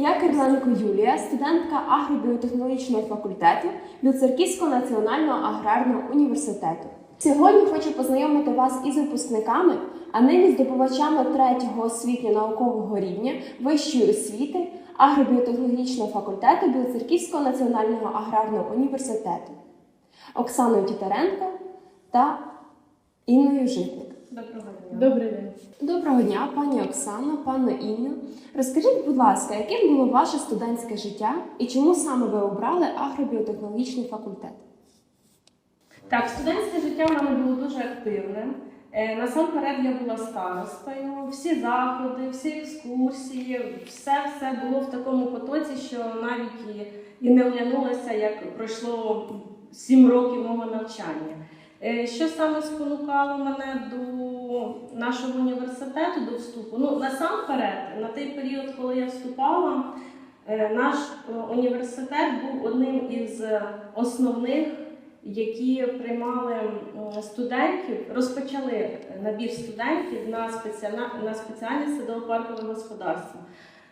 Я Кириленко Юлія, студентка агробіотехнологічного факультету Люцерківського національного аграрного університету. Сьогодні хочу познайомити вас із випускниками, а нині здобувачами третього освітньо-наукового рівня вищої освіти агробіотехнологічного факультету Білоцерківського національного аграрного університету Оксаною Тітаренко та Інною Житник. Доброго дня. Добрий день. Доброго дня, пані Оксано, пане Інно. Розкажіть, будь ласка, яким було ваше студентське життя і чому саме ви обрали агробіотехнологічний факультет? Так, студентське життя в мене було дуже активним. Е, Насамперед я була старостою. Всі заходи, всі екскурсії, все все було в такому потоці, що навіть і, не оглянулася, як пройшло сім років мого навчання. Е, Що саме спонукало мене до нашого університету, до вступу? Ну, насамперед, на той період, коли я вступала, е, наш університет був одним із основних, які приймали студентів, розпочали набір студентів на, на спеціальність садово-паркове господарство.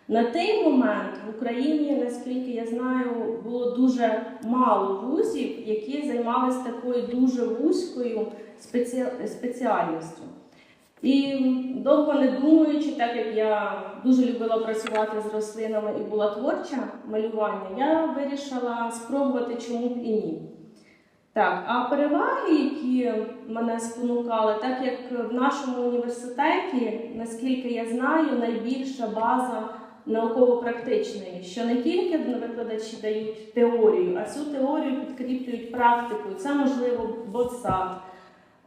На той момент в Україні, наскільки я знаю, було дуже мало вузів, які займалися такою дуже вузькою спеці- спеціальністю. І довго не думаючи, так як я дуже любила працювати з рослинами і була творча малювання, я вирішила спробувати, чому б і ні. Так, а переваги, які мене спонукали, так як в нашому університеті, наскільки я знаю, найбільша база науково-практичної, що не тільки викладачі дають теорію, а цю теорію підкріплюють практикою. Це можливо ботсад,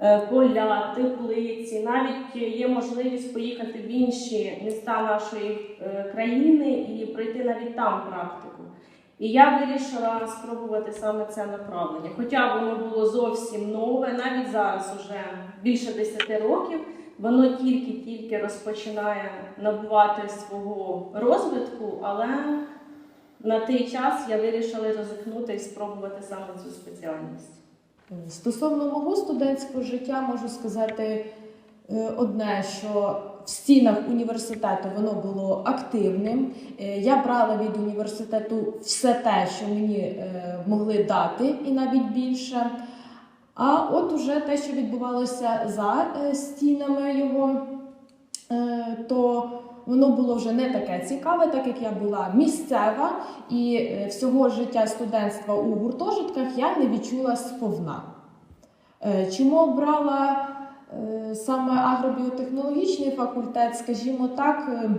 е, поля, теплиці. Навіть є можливість поїхати в інші міста нашої е, країни і пройти навіть там практику. І я вирішила спробувати саме це направлення. Хоча воно було зовсім нове, навіть зараз уже більше 10 років, воно тільки-тільки розпочинає набувати свого розвитку, але на той час я вирішила ризикнути і спробувати саме цю спеціальність. Стосовно мого студентського життя можу сказати е, одне, що стінах університету воно було активним. Е, Я брала від університету все те, що мені е, могли дати, і навіть більше. А от уже те, що відбувалося за е, стінами його, то воно було вже не таке цікаве, так як я була місцева і всього життя студентства у гуртожитках я не відчула сповна. Чому обрала саме агробіотехнологічний факультет, скажімо так, е,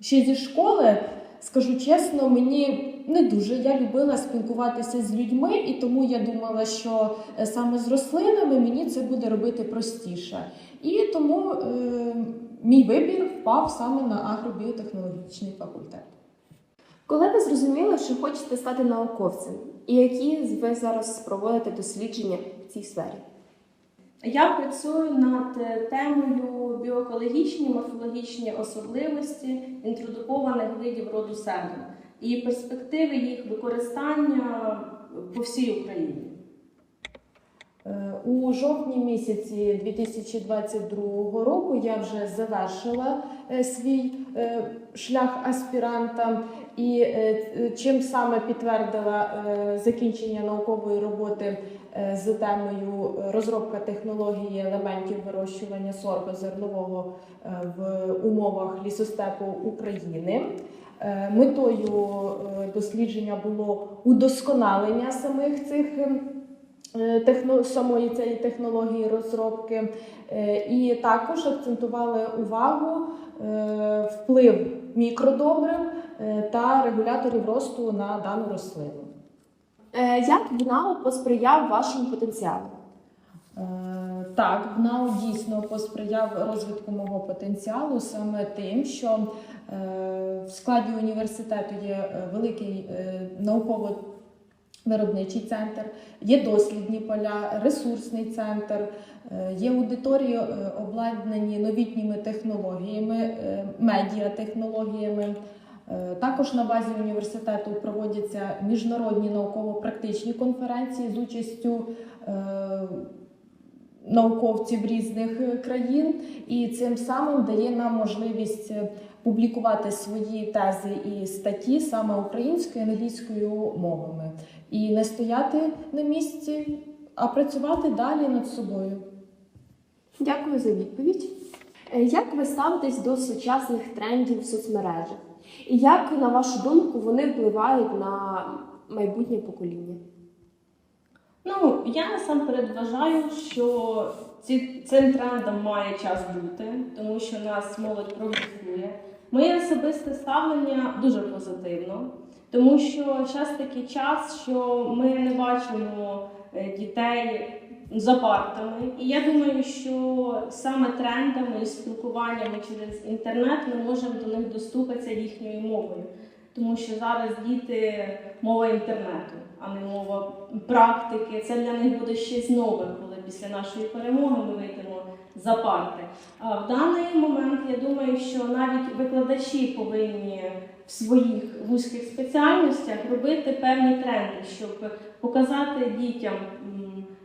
ще зі школи, скажу чесно, мені не дуже. Я любила спілкуватися з людьми, і тому я думала, що е, саме з рослинами мені це буде робити простіше. І тому е, мій вибір впав саме на агробіотехнологічний факультет. Коли ви зрозуміли, що хочете стати науковцем, і які ви зараз проводите дослідження в цій сфері? Я працюю над темою біоекологічні морфологічні особливості інтродукованих видів роду себе і перспективи їх використання по всій Україні. Е, У жовтні місяці 2022 року я вже завершила е, свій е, шлях аспіранта, і чим саме підтвердила закінчення наукової роботи з темою розробка технології елементів вирощування сорго зернового в умовах лісостепу України. Метою дослідження було удосконалення самих цих ем, техно, самої цієї технології розробки, Е, і також акцентували увагу е, вплив мікродобрив е, та регуляторів росту на дану рослину. Е, Як ВНАУ посприяв вашому потенціалу? Е, Так, ГНАУ дійсно посприяв розвитку мого потенціалу саме тим, що е, в складі університету є е, великий е, науково виробничий центр, є дослідні поля, ресурсний центр, е, є аудиторії е, обладнані новітніми технологіями, е, медіатехнологіями. Також на базі університету проводяться міжнародні науково-практичні конференції з участю науковців різних країн, і цим самим дає нам можливість публікувати свої тези і статті саме українською і англійською мовами, і не стояти на місці, а працювати далі над собою. Дякую за відповідь. Е, Як ви ставитесь до сучасних трендів в соцмережах? І як, на вашу думку, вони впливають на майбутнє покоління? Ну, я насамперед вважаю, що ці, цим трендом має час бути, тому що нас молодь прогресує. Моє особисте ставлення дуже позитивно, тому що час такий час, що ми не бачимо е, дітей за партами. І я думаю, що саме трендами і спілкуваннями через інтернет ми можемо до них доступитися їхньою мовою. Тому що зараз діти мова інтернету, а не мова практики. Це для них буде щось нове, коли після нашої перемоги ми вийдемо за парти. А в даний момент я думаю, що навіть викладачі повинні в своїх вузьких спеціальностях робити певні тренди, щоб показати дітям,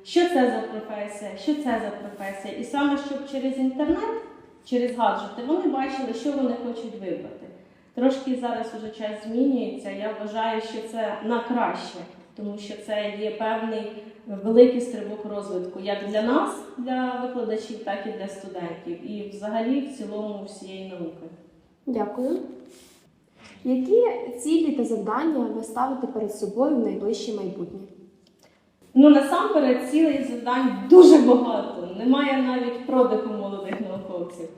що це за професія, що це за професія, і саме щоб через інтернет, через гаджети вони бачили, що вони хочуть вибрати. Трошки зараз уже час змінюється. Я вважаю, що це на краще, тому що це є певний великий стрибок розвитку як для нас, для викладачів, так і для студентів, і взагалі в цілому всієї науки. Дякую. Які цілі та завдання ви ставите перед собою в найближче майбутнє? Ну насамперед цілей завдань дуже багато. Немає навіть продиху молодих науковців.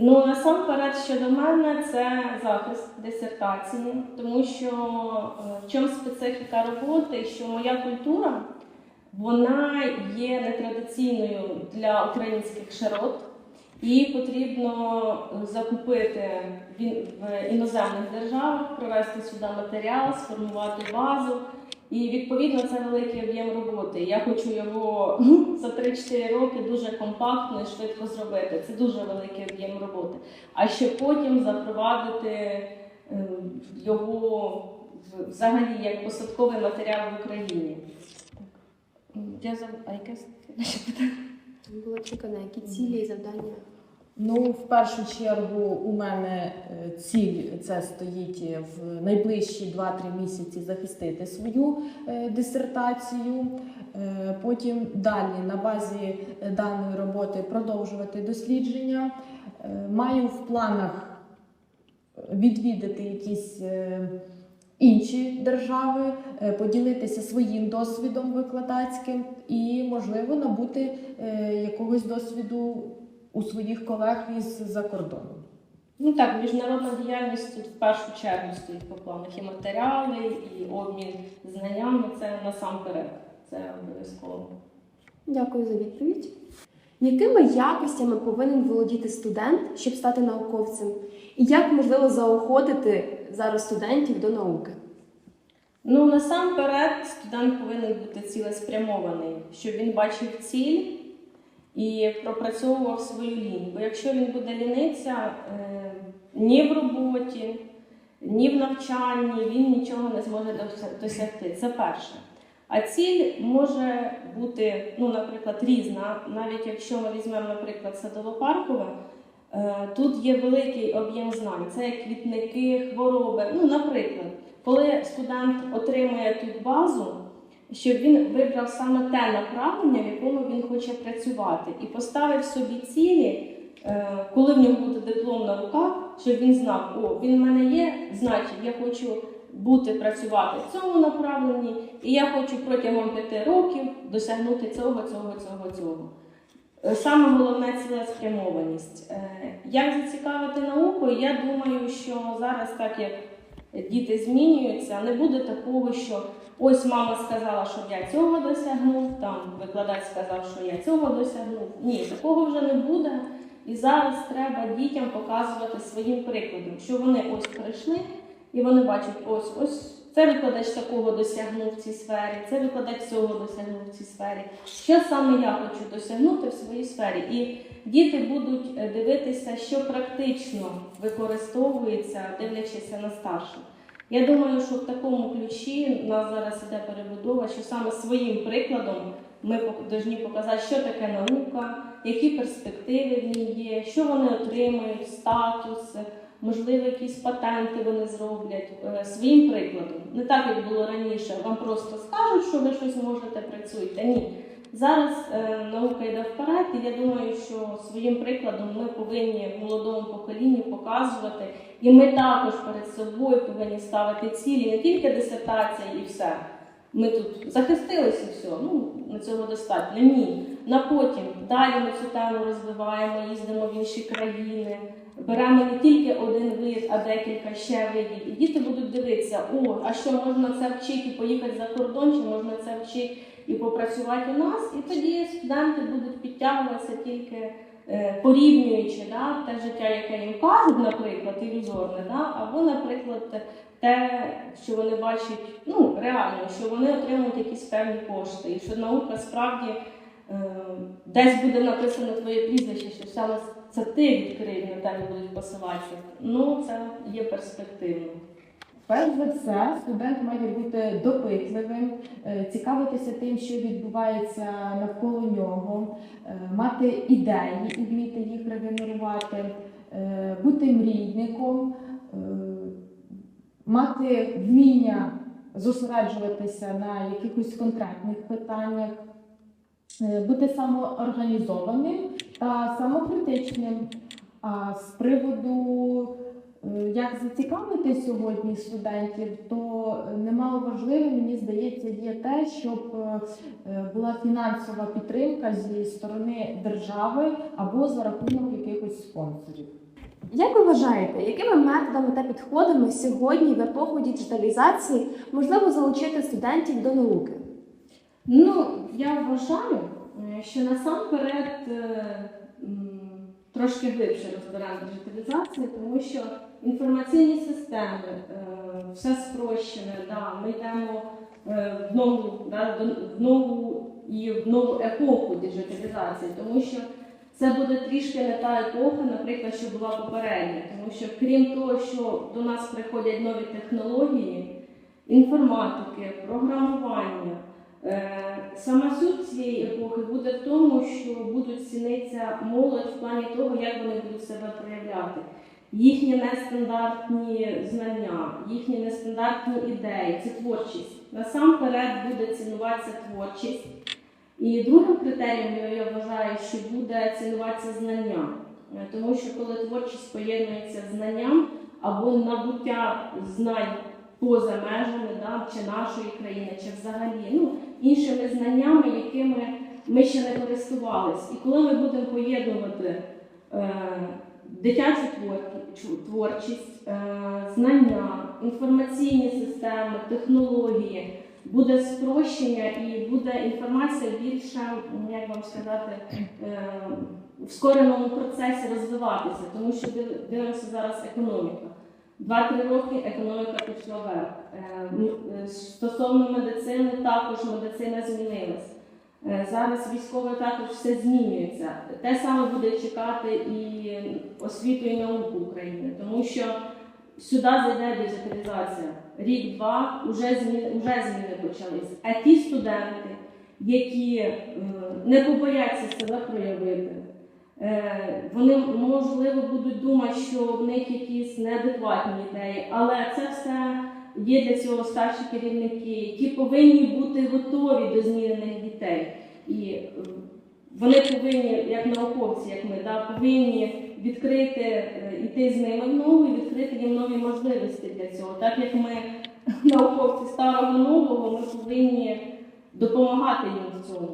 Ну насамперед щодо мене це захист дисертації, тому що е, в чому специфіка роботи, що моя культура вона є нетрадиційною для українських широт. Її потрібно закупити в в іноземних державах, привезти сюди матеріал, сформувати базу. І відповідно це великий об'єм роботи. Я хочу його за 3-4 роки дуже компактно і швидко зробити. Це дуже великий об'єм роботи. А ще потім запровадити е, його взагалі як посадковий матеріал в Україні. Я за ще питання? Було цікаво, які цілі і завдання? Ну, в першу чергу, у мене е, ціль це стоїть в найближчі 2-3 місяці захистити свою е, дисертацію. Е, Потім далі на базі даної роботи продовжувати дослідження. Маю в планах відвідати якісь інші держави, поділитися своїм досвідом викладацьким і, можливо, набути якогось досвіду у своїх колег із-за кордону. Ну так, міжнародна діяльність тут в першу чергу стоїть по планах і матеріали, і обмін знаннями це насамперед. Це обов'язково. Дякую за відповідь. Якими якостями повинен володіти студент, щоб стати науковцем? І як можливо заохотити зараз студентів до науки? Ну насамперед студент повинен бути цілеспрямований, щоб він бачив ціль і пропрацьовував свою лінію. Бо якщо він буде лінитися е, ні в роботі, ні в навчанні, він нічого не зможе досягти. Це перше. А ціль може бути, ну, наприклад, різна, навіть якщо ми візьмемо, наприклад, садово-паркове, е, тут є великий об'єм знань. Це квітники, хвороби. Ну, наприклад, коли студент отримує тут базу, щоб він вибрав саме те направлення, в якому він хоче працювати, і поставив собі цілі, е, коли в нього буде диплом на руках, щоб він знав, о, він в мене є, значить, я хочу бути працювати в цьому направленні, і я хочу протягом п'яти років досягнути цього, цього, цього, цього. Е, Саме головне цілеспрямованість. Е, Як зацікавити наукою? Я думаю, що зараз, так як діти змінюються, не буде такого, що ось мама сказала, щоб я цього досягнув, там викладач сказав, що я цього досягнув. Ні, такого вже не буде. І зараз треба дітям показувати своїм прикладом, що вони ось прийшли, і вони бачать, ось ось це викладач такого досягнув в цій сфері, це викладач цього досягнув в цій сфері. Що саме я хочу досягнути в своїй сфері? І діти будуть е, дивитися, що практично використовується, дивлячися на старших. Я думаю, що в такому ключі в нас зараз іде перебудова, що саме своїм прикладом ми повинні показати, що таке наука, які перспективи в ній є, що вони отримують, статус, можливо, якісь патенти вони зроблять е, своїм прикладом. Не так, як було раніше, вам просто скажуть, що ви щось можете, працюєте. Ні. Зараз е, наука йде вперед, і я думаю, що своїм прикладом ми повинні молодому поколінню показувати, і ми також перед собою повинні ставити цілі, не тільки дисертація і все. Ми тут захистилися і все, ну на цього достатньо. Ні. На потім далі ми цю тему розвиваємо, їздимо в інші країни, беремо не тільки один вид, а декілька ще видів. І діти будуть дивитися, о, а що можна це вчити поїхати за кордон, чи можна це вчити і попрацювати у нас. І тоді студенти будуть підтягуватися тільки е, порівнюючи да, те життя, яке їм кажуть, наприклад, ілюзорне, да, або, наприклад, те, що вони бачать ну, реально, що вони отримують якісь певні кошти, і що наука справді е, десь буде написано твоє прізвище, що саме це ти відкрив, на тебе будуть посилатися. Ну, це є перспективно. Перш за все, студент має бути допитливим, е, цікавитися тим, що відбувається навколо нього, е, мати ідеї і вміти їх регенерувати, е, бути мрійником, мати вміння зосереджуватися на якихось конкретних питаннях, бути самоорганізованим та самокритичним. А з приводу Як зацікавити сьогодні студентів, то немало важливим, мені здається, є те, щоб е, була фінансова підтримка зі сторони держави або за рахунок якихось спонсорів. Як ви вважаєте, якими методами та підходами сьогодні в епоху діджиталізації можливо залучити студентів до науки? Ну, я вважаю, е, що насамперед е, трошки глибше розбираємо диджиталізацію, тому що інформаційні системи, е, все спрощене, да, ми йдемо е, в нову, да, в нову і в нову епоху диджиталізації, тому що це буде трішки не та епоха, наприклад, що була попередня, тому що крім того, що до нас приходять нові технології, інформатики, програмування. Сама суть цієї епохи буде в тому, що будуть цінитися молодь в плані того, як вони будуть себе проявляти. Їхні нестандартні знання, їхні нестандартні ідеї, це творчість. Насамперед буде цінуватися творчість. І другим критерієм я- я вважаю, що буде цінуватися знання. Е, Тому що коли творчість поєднується з знанням або набуття знань поза межами да, чи нашої країни, чи взагалі ну, іншими знаннями, якими ми ще не користувалися. І коли ми будемо поєднувати е, дитячу творчість, е, знання, інформаційні системи, технології, буде спрощення і буде інформація більше, як вам сказати, е, в скореному процесі розвиватися, тому що див- дивимося зараз економіка. Два-три роки економіка пішла вверх. Е, е, Стосовно медицини, також медицина змінилась. Е, Зараз військове також все змінюється. Те саме буде чекати і освіту і науку України, тому що сюди зайде диджиталізація. Рік-два вже зміни, вже зміни почались. А ті студенти, які не побояться себе проявити, Вони можливо будуть думати, що в них якісь неадекватні ідеї, але це все є для цього старші керівники, які повинні бути готові до змінених дітей. І е, вони повинні, як науковці, як ми, да, повинні відкрити, е, йти з ними в ногу і відкрити їм нові можливості для цього. Так як ми науковці старого нового, ми повинні допомагати їм в цьому.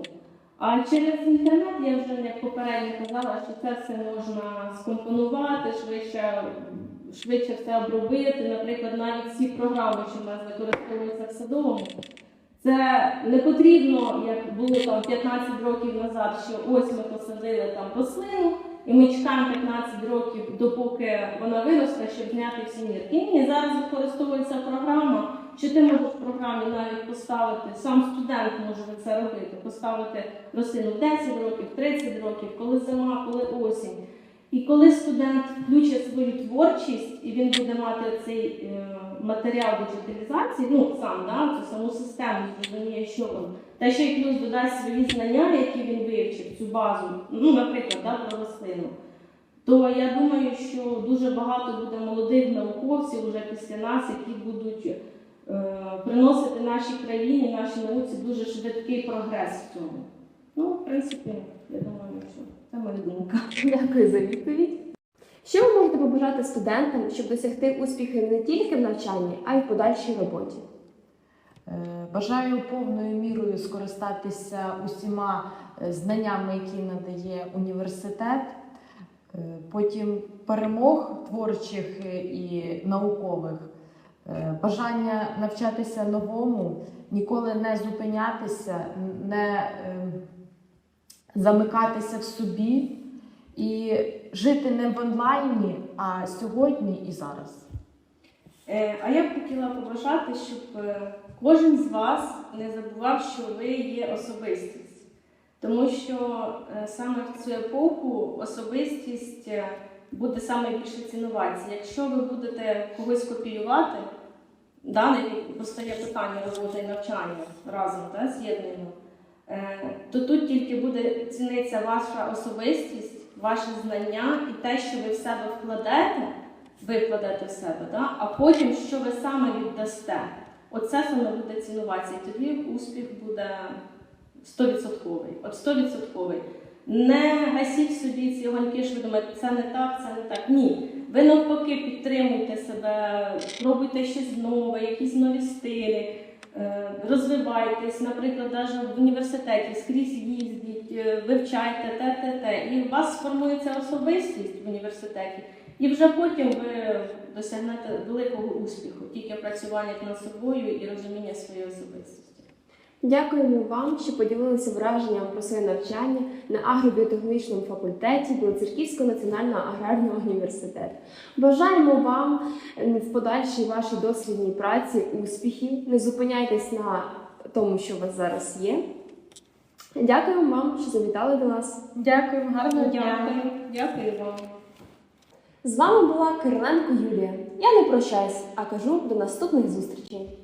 А через інтернет я вже як попередньо казала, що це все можна скомпонувати, швидше, швидше все обробити. Наприклад, навіть всі програми, що в нас використовуються в садовому, це не потрібно, як було там 15 років назад, що ось ми посадили там рослину, і ми чекаємо 15 років, допоки вона виросте, щоб зняти всі мірки. Ні, зараз використовується програма, що ти можеш в програмі навіть поставити, сам студент може це робити, поставити рослину 10 років, 30 років, коли зима, коли осінь. І коли студент включить свою творчість і він буде мати цей е, матеріал digitалізації, ну сам да, цю саму систему зрозуміє, що він, та ще й плюс додасть свої знання, які він вивчив, цю базу, ну, наприклад, да, про рослину, то я думаю, що дуже багато буде молодих науковців вже після нас, які будуть приносити нашій країні, нашій науці дуже швидкий прогрес в цьому. Ну, в принципі, я думаю, що це моя думка. Дякую за відповідь. Що ви можете побажати студентам, щоб досягти успіхів не тільки в навчанні, а й в подальшій роботі? Е, Бажаю повною мірою скористатися усіма е, знаннями, які надає університет. Е, Потім перемог творчих е, і наукових, Е, бажання навчатися новому, ніколи не зупинятися, не е, замикатися в собі і жити не в онлайні, а сьогодні і зараз. Е, А я б хотіла побажати, щоб е, кожен з вас не забував, що ви є особистість. Тому що е, саме в цю епоху особистість е, буде саме більше цінуватися. Якщо ви будете когось копіювати, да, не постає питання роботи і навчання разом, да, з'єднуємо, е, то тут тільки буде цінитися ваша особистість, ваше знання і те, що ви в себе вкладете ви вкладете в себе, да? а потім, що ви саме віддасте, оце саме буде цінуватися. І тоді успіх буде 100%. От 100%. Не гасіть собі ці огоньки, що ви думаєте, це не так, це не так. Ні. Ви навпаки підтримуйте себе, пробуйте щось нове, якісь нові стилі, е, розвивайтесь, наприклад, навіть в університеті скрізь їздіть, е, вивчайте те, те, те. І у вас сформується особистість в університеті. І вже потім ви досягнете великого успіху, тільки працювання над собою і розуміння своєї особистості. Дякуємо вам, що поділилися враженням про своє навчання на агробіотехнічному факультеті Білоцерківського національного аграрного університету. Бажаємо вам е, в подальшій вашій дослідній праці успіхів. Не зупиняйтесь на тому, що у вас зараз є. Дякуємо вам, що завітали до нас. Дякую, гарного дня. Дякую, дякую вам. З вами була Кириленко Юлія. Я не прощаюсь, а кажу до наступних зустрічей.